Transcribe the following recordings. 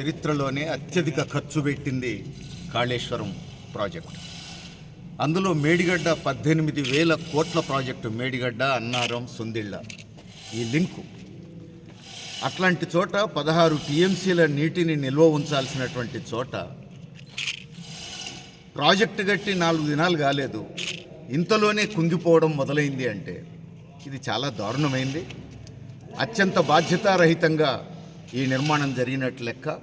చరిత్రలోనే అత్యధిక ఖర్చు పెట్టింది కాళేశ్వరం ప్రాజెక్టు. అందులో మేడిగడ్డ పద్దెనిమిది వేల కోట్ల ప్రాజెక్టు మేడిగడ్డ అన్నారం సుందిళ్ళ. ఈ లింకు. అట్లాంటి చోట పదహారు టీఎంసీల నీటిని నిల్వ ఉంచాల్సినటువంటి చోట ప్రాజెక్టు గట్టి నాలుగు దినాలు కాలేదు. ఇంతలోనే కుంగిపోవడం మొదలైంది అంటే. ఇది చాలా దారుణమైంది. అత్యంత బాధ్యతారహితంగా ఈ నిర్మాణం జరిగినట్లు లెక్క.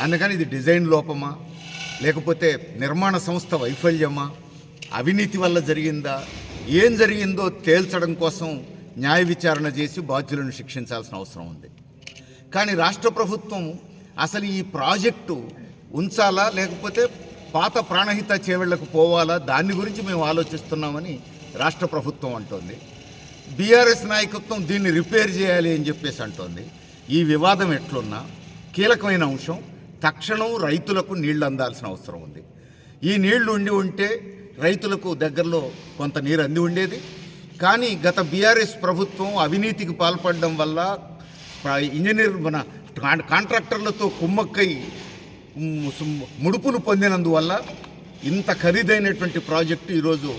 అందుకని ఇది డిజైన్ లోపమా? లేకపోతే నిర్మాణ సంస్థ వైఫల్యమా? అవినీతి వల్ల జరిగిందా? ఏం జరిగిందో తేల్చడం కోసం న్యాయ విచారణ చేసి బాధ్యులను శిక్షించాల్సిన అవసరం ఉంది. కానీ రాష్ట్ర ప్రభుత్వం అసలు ఈ ప్రాజెక్టు ఉంచాలా? లేకపోతే పాత ప్రాణహిత చేవళ్ళకు పోవాలా? దాని గురించి మేము ఆలోచిస్తున్నామని రాష్ట్ర ప్రభుత్వం అంటోంది. బీఆర్ఎస్ నాయకత్వం దీన్ని రిపేర్ చేయాలి అని చెప్పేసి అంటోంది. ఈ వివాదం ఎట్లున్నా కీలకమైన అంశం తక్షణం రైతులకు నీళ్ళు అందాల్సిన అవసరం ఉంది. ఈ నీళ్ళు ఉండి ఉంటే రైతులకు దగ్గరలో కొంత నీరు అంది ఉండేది. కానీ గత బీఆర్ఎస్ ప్రభుత్వం అవినీతికి పాల్పడడం వల్ల ఇంజనీర్ మన కాంట్రాక్టర్లతో కుమ్మక్కై ముడుపును పొందినందువల్ల ఇంత ఖరీదైనటువంటి ప్రాజెక్టు ఈరోజు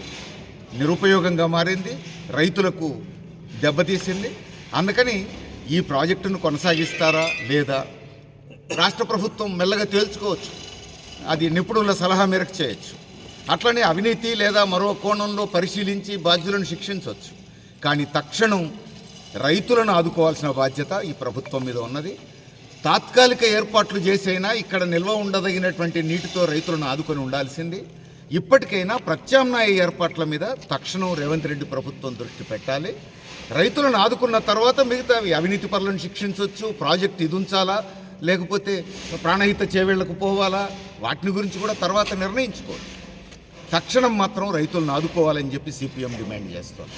నిరుపయోగంగా మారింది. రైతులకు దెబ్బతీసింది. అందుకని ఈ ప్రాజెక్టును కొనసాగిస్తారా లేదా? రాష్ట్ర ప్రభుత్వం మెల్లగా తేల్చుకోవచ్చు. అది నిపుణుల సలహా మేరకు చేయొచ్చు. అట్లనే అవినీతి లేదా మరో కోణంలో పరిశీలించి బాధ్యులను శిక్షించవచ్చు కానీ తక్షణం రైతులను ఆదుకోవాల్సిన బాధ్యత ఈ ప్రభుత్వం మీద ఉన్నది. తాత్కాలిక ఏర్పాట్లు చేసైనా ఇక్కడ నిల్వ ఉండదగినటువంటి నీటితో రైతులను ఆదుకొని ఉండాల్సింది. ఇప్పటికైనా ప్రత్యామ్నాయ ఏర్పాట్ల మీద తక్షణం రేవంత్ రెడ్డి ప్రభుత్వం దృష్టి పెట్టాలి. రైతులను ఆదుకున్న తర్వాత మిగతావి అవినీతి పరులను శిక్షించవచ్చు ప్రాజెక్ట్ ఇది ఉంచాలా లేకపోతే ప్రాణహిత చేవేళ్ళకు పోవాలా వాటిని గురించి కూడా తర్వాత నిర్ణయించుకోవచ్చు. తక్షణం మాత్రం రైతులను ఆదుకోవాలని చెప్పి సిపిఎం డిమాండ్ చేస్తోంది.